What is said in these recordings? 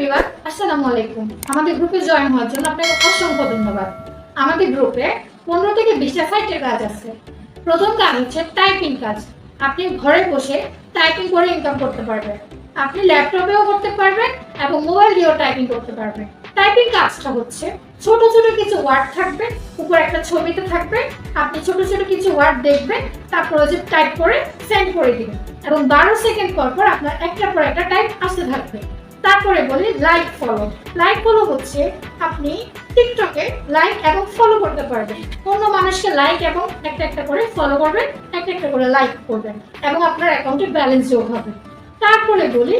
Everyone, আসসালামু আলাইকুম। আমাদের গ্রুপে জয়েন হওয়ার জন্য আপনাকে অসংখ্য ধন্যবাদ। আমাদের গ্রুপে পনেরো থেকে বিশটা সাইটের কাজ আছে। প্রথম কাজ হচ্ছে টাইপিং কাজ। আপনি ঘরে বসে টাইপিং করে ইনকাম করতে পারবেন। আপনি ল্যাপটপেও করতে পারবেন এবং মোবাইল দিয়েও টাইপিং করতে পারবেন। টাইপিং কাজটা হচ্ছে ছোট ছোট কিছু ওয়ার্ড থাকবে, উপর একটা ছবিতে থাকবে। আপনি ছোট ছোট কিছু ওয়ার্ড দেখবেন, তারপর যে টাইপ করে সেন্ড করে দিবেন। এবং বারো সেকেন্ড পর পর আপনার একটার পর একটা টাইপ আসতে থাকবে। তারপরে বলি লাইক ফলো লাইক ফলো হচ্ছে আপনি টিকটকে লাইক এবং ফলো করতে পারবেন। অন্য মানুষকে লাইক এবং একটা একটা করে ফলো করবেন, একটা একটা করে লাইক করবেন এবং আপনার অ্যাকাউন্টে ব্যালেন্স যোগ হবে। তারপরে বলি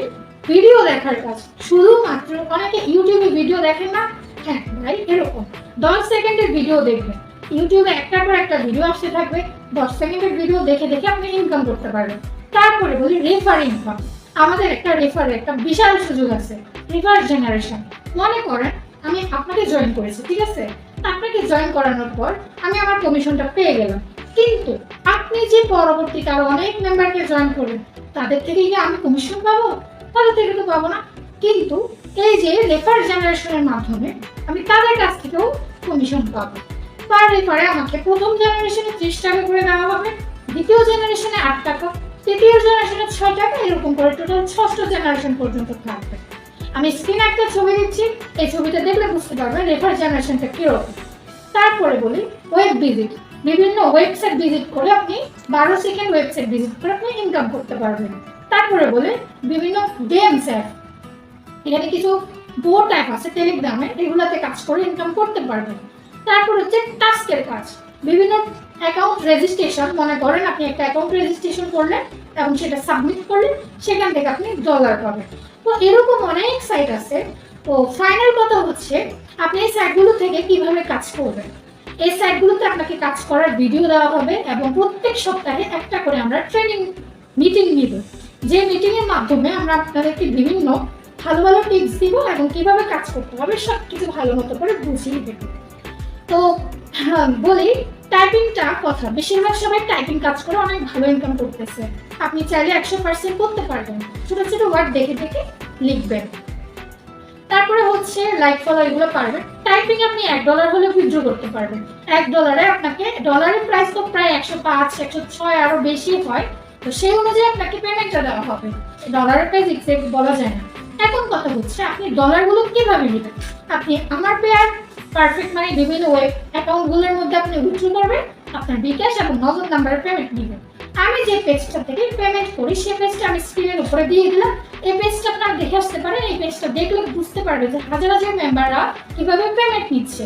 ভিডিও দেখার কাজ। শুধুমাত্র অনেকে ইউটিউবে ভিডিও দেখেন না হ্যাঁ ভাই, এরকম। দশ সেকেন্ডের ভিডিও দেখবেন। ইউটিউবে একটার পর একটা ভিডিও আসতে থাকবে। দশ সেকেন্ডের ভিডিও দেখে দেখে আপনি ইনকাম করতে পারবেন। তারপরে বলি রেফার ইনকাম আমাদের একটা রেফারের একটা বিশাল সুযোগ আছে রিভার জেনারেশন মনে করেন, আমি আপনাকে জয়েন করেছি, ঠিক আছে? আপনাকে জয়েন করানোর পর আমি আমার কমিশনটা পেয়ে গেলাম। কিন্তু আপনি যে পরবর্তীতে অনেক মেম্বারকে জয়েন করবেন তাদের থেকে কি আমি কমিশন পাবো? তাদের থেকে তো পাবো না। কিন্তু এই যে রেফার জেনারেশনের মাধ্যমে আমি তাদের কাছ থেকেও কমিশন পাবো। পার রেফারে আমাকে প্রথম জেনারেশনে ত্রিশ টাকা করে দেওয়া হবে, দ্বিতীয় জেনারেশনে আট টাকা তৃতীয় জেনারেশনে ছয় টাকা এরকম করে টোটাল ষষ্ঠ জেনারেশন পর্যন্ত থাকবে। আমি স্ক্রিনে একটা ছবি দিচ্ছি, এই ছবিটা দেখলে বুঝতে পারবেন রেফার জেনারেশনটা কীরকম। তারপরে বলি ওয়েব ভিজিট বিভিন্ন ওয়েবসাইট ভিজিট করে আপনি বারো সেকেন্ড ওয়েবসাইট ভিজিট করে আপনি ইনকাম করতে পারবেন। তারপরে বলে, বিভিন্ন গেমস অ্যাপ এখানে কিছু বোট অ্যাপ আছে টেলিগ্রামে এগুলাতে কাজ করে ইনকাম করতে পারবেন। তারপর হচ্ছে টাস্কের কাজ। বিভিন্ন অ্যাকাউন্ট রেজিস্ট্রেশন মনে করেন আপনি একটা অ্যাকাউন্ট রেজিস্ট্রেশন করলেন এবং সেটা সাবমিট করলেন সেখান থেকে আপনি ডলার পাবেন। তো এরকম অনেক সাইট আছে। তো ফাইনাল কথা হচ্ছে আপনি এই সাইটগুলো থেকে কীভাবে কাজ করবেন? এই সাইটগুলোতে আপনাকে কাজ করার ভিডিও দেওয়া হবে এবং প্রত্যেক সপ্তাহে একটা করে আমরা ট্রেনিং মিটিং নিব। যে মিটিংয়ের মাধ্যমে আমরা আপনাদেরকে বিভিন্ন ভালো ভালো টিপস দিব এবং কীভাবে কাজ করতে হবে সব কিছু ভালো মতো করে বুঝিয়ে দেবো। তো হ্যাঁ, বলি টাইপিংটা কথা, বেশিরভাগ সবাই টাইপিং কাজ করে অনেক ভালো ইনকাম করতেছে। আপনি চাইলে একশো পার্সেন্ট করতে পারবেন। ছোট ছোট ওয়ার্ড দেখে দেখে লিখবেন। তারপরে হচ্ছে লাইক ফলো এগুলো পারবেন। টাইপিং আপনি এক ডলার হলে উইথড্র করতে পারবেন। এক ডলারে আপনাকে ডলারের প্রাইস তো প্রায় একশো পাঁচ, একশো ছয় আরও বেশি হয়। তো সেই অনুযায়ী আপনাকে পেমেন্টটা দেওয়া হবে। ডলারের প্রাইস এক্সাক্ট বলা যায় না। এখন কথা হচ্ছে, আপনি ডলারগুলো কীভাবে নেবেন? আপনি আমার পেয়ার পারফেক্ট মানে বিভিন্ন ওয়েব অ্যাকাউন্টগুলোর মধ্যে আপনি উইথড্র করবেন, আপনার বিকাশ এবং নগদ নাম্বারে পেমেন্ট নেবেন। আমি যে পেজটা থেকে পেমেন্ট করি সেই পেজটা আমি স্ক্রিনের উপরে দিয়ে দিলাম। এই পেজটা আপনারা দেখে আসতে পারেন, এই পেজটা দেখলে বুঝতে পারবে যে হাজার হাজার মেম্বাররা কীভাবে পেমেন্ট নিচ্ছে।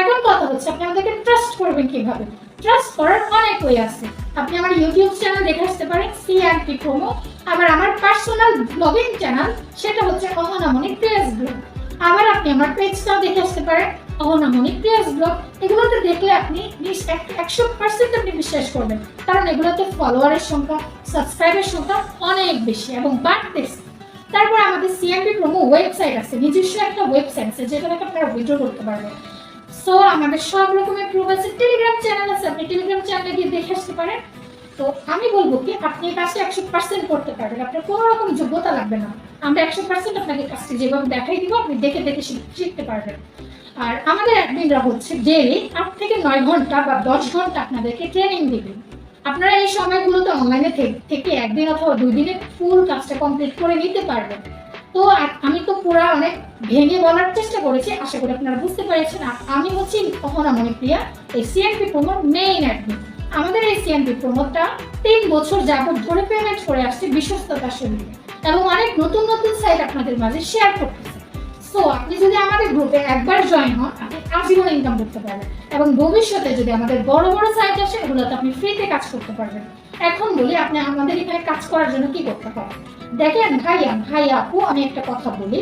এখন কথা হচ্ছে, আপনি আমাদেরকে ট্রাস্ট করবেন কীভাবে? ট্রাস্ট করার অনেক ওয়ে আছে। আপনি আমার ইউটিউব চ্যানেল দেখে আসতে পারেন সি অ্যান্ড পি প্রোমো আবার আমার পার্সোনাল ব্লগিং চ্যানেল সেটা হচ্ছে অহনামণি প্রেস ব্লগ আবার আপনি আমার পেজটাও দেখে আসতে পারেন। অহনামণি প্রেস ব্লগ, এগুলোতে দেখলে আপনি একশো পার্সেন্ট আপনি বিশ্বাস করবেন। কারণ এগুলোতে ফলোয়ারের সংখ্যা সাবস্ক্রাইবের সংখ্যা অনেক বেশি এবং বাড়তেছে। তারপর আমাদের সিএমপি প্রোমো ওয়েবসাইট আছে, নিজস্ব একটা ওয়েবসাইট আছে যেটা থেকে আপনারা উইড্রো করতে পারবেন। সো আমাদের সব রকমের প্রুফ আছে। টেলিগ্রাম চ্যানেল আছে, আপনি টেলিগ্রাম চ্যানেলে গিয়ে দেখে আসতে পারেন। তো আমি বলব কি, আপনি এই কাজটা একশো পার্সেন্ট করতে পারবেন। আপনার কোনো রকম যোগ্যতা লাগবে না। আমরা একশো পার্সেন্ট আপনাকে কাজটি যেভাবে দেখাই দিব, আপনি দেখে দেখে শিখ- শিখতে পারবেন। আর আমাদের অ্যাডমিনরা হচ্ছে ডেলি আট থেকে নয় ঘণ্টা বা দশ ঘণ্টা আপনাদেরকে ট্রেনিং দিবেন আপনারা এই সময়গুলোতে অনলাইনে থেকে একদিন অথবা দুই দিনে ফুল কাজটা কমপ্লিট করে নিতে পারবেন। তো আমি তো পুরো অনেক ভেঙে বলার চেষ্টা করেছি, আশা করি আপনারা বুঝতে পেরেছেন। আর আমি হচ্ছি অহনা মণিপ্রিয়া এই সিএনপি প্রমোট মেইন অ্যাডমিন আমাদের এই সিএনপি প্রমোটটা তিন বছর যাবত ধরে পেমেন্ট করে আসছে বিশ্বস্ততার সঙ্গে এবং অনেক নতুন নতুন সাইট আপনাদের মাঝে শেয়ার করতেছে। সো আপনি যদি আমাদের গ্রুপে একবার জয়েন হন, আপনি আজীবন ইনকাম করতে পারবেন এবং ভবিষ্যতে যদি আমাদের বড় বড় সাইট আসে এগুলোতে আপনি ফ্রিতে কাজ করতে পারবেন। এখন বলি, আপনি আমাদের এখানে কাজ করার জন্য কি করতে পারেন? দেখেন, ভাইয়া ভাইয়া আপু, আমি একটা কথা বলি।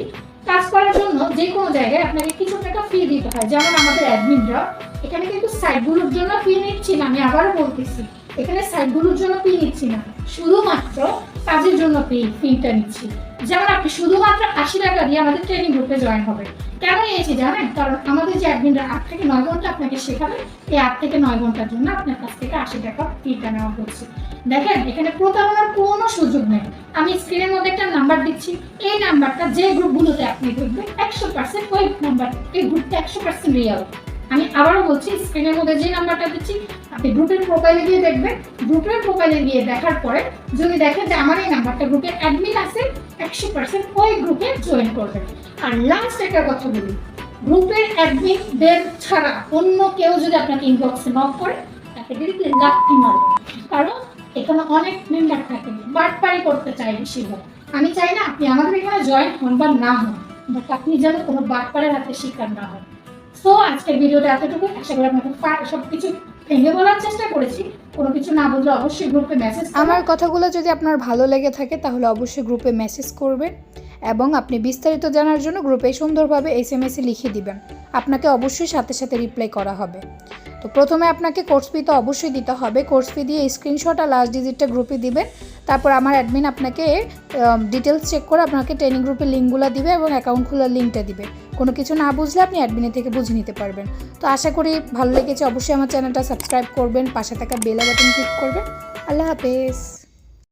কাজ করার জন্য যে কোনো জায়গায় আপনাকে কিছু টাকা ফি দিতে হয়। যেমন আমাদের অ্যাডমিনরা এখানে কিন্তু সাইটগুলোর জন্য ফি নিচ্ছি না, আমি আবারও বলতেছি। এখানে সাইটগুলোর জন্য ফি নিচ্ছি না। শুধুমাত্র কাজের জন্য ফি ফিটা নিচ্ছি। যেমন আপনি শুধুমাত্র আশি টাকা দিয়ে আমাদের ট্রেনিং গ্রুপে জয়েন হবে। কেন নিয়েছি জানেন? কারণ আমাদের যে অ্যাডমিনরা আট থেকে নয় ঘণ্টা আপনাকে শেখাবে, এই আট থেকে নয় ঘণ্টার জন্য আপনার কাছ থেকে আশি টাকা ফিটা নেওয়া হচ্ছে। দেখেন, এখানে প্রতারণার কোনো সুযোগ নেই। আমি স্ক্রিনের মধ্যে একটা নাম্বার দিচ্ছি। এই নাম্বারটা যে গ্রুপগুলোতে আপনি দেখবেন একশো পার্সেন্ট ওই নাম্বার এই গ্রুপটা একশো পার্সেন্ট রিয়াল আমি আবারও বলছি স্ক্রিনের মধ্যে যে নাম্বারটা দিচ্ছি, আপনি গ্রুপের প্রোফাইলে গিয়ে দেখবেন। গ্রুপের প্রোফাইলে গিয়ে দেখার পরে যদি দেখেন যে আমার এই নাম্বারটা গ্রুপের অ্যাডমিন আছে, একশো পার্সেন্ট ওই গ্রুপে জয়েন করবেন আর লাস্ট একটা কথা বলি গ্রুপের অ্যাডমিনদের ছাড়া অন্য কেউ যদি আপনাকে ইনবক্সে নক করে, তাকে কিন্তু লাভটি মারবে কারণ এখানে অনেক মেম্বার থাকে বাটপারি করতে চাই বেশিরভাগ। আমি চাই না আপনি আমাদের এখানে জয়েন হন বা না হন বাট আপনি যেন কোনো বাটপারের হাতে শিকার না হন। সো আজকের ভিডিওটা এতটুকু আশা করি আপনাদের সব কিছু ভেঙে বলার চেষ্টা করেছি। কোনো কিছু না বুঝলে অবশ্যই গ্রুপে মেসেজ আমার কথাগুলো যদি আপনার ভালো লেগে থাকে, তাহলে অবশ্যই গ্রুপে মেসেজ করবেন এবং আপনি বিস্তারিত জানার জন্য গ্রুপে সুন্দরভাবে এস এম এসে লিখে দিবেন। আপনাকে অবশ্যই সাথে সাথে রিপ্লাই করা হবে। তো প্রথমে আপনাকে কোর্স ফি তো অবশ্যই দিতে হবে। কোর্স ফি দিয়ে স্ক্রিনশট আর লাস্ট ডিজিটটা গ্রুপে দিবেন। তারপর আমার অ্যাডমিন আপনাকে ডিটেলস চেক করে আপনাকে ট্রেনিং গ্রুপের লিঙ্কগুলো দিবে এবং অ্যাকাউন্ট খোলার লিঙ্কটা দিবে। কোনো কিছু না বুঝলে আপনি অ্যাডমিনের থেকে বুঝে নিতে পারবেন। তো আশা করি ভালো লেগেছে। অবশ্যই আমার চ্যানেলটা সাবস্ক্রাইব করবেন। পাশে থাকা বেল বাটন ক্লিক করবেন। আল্লাহ হাফেজ।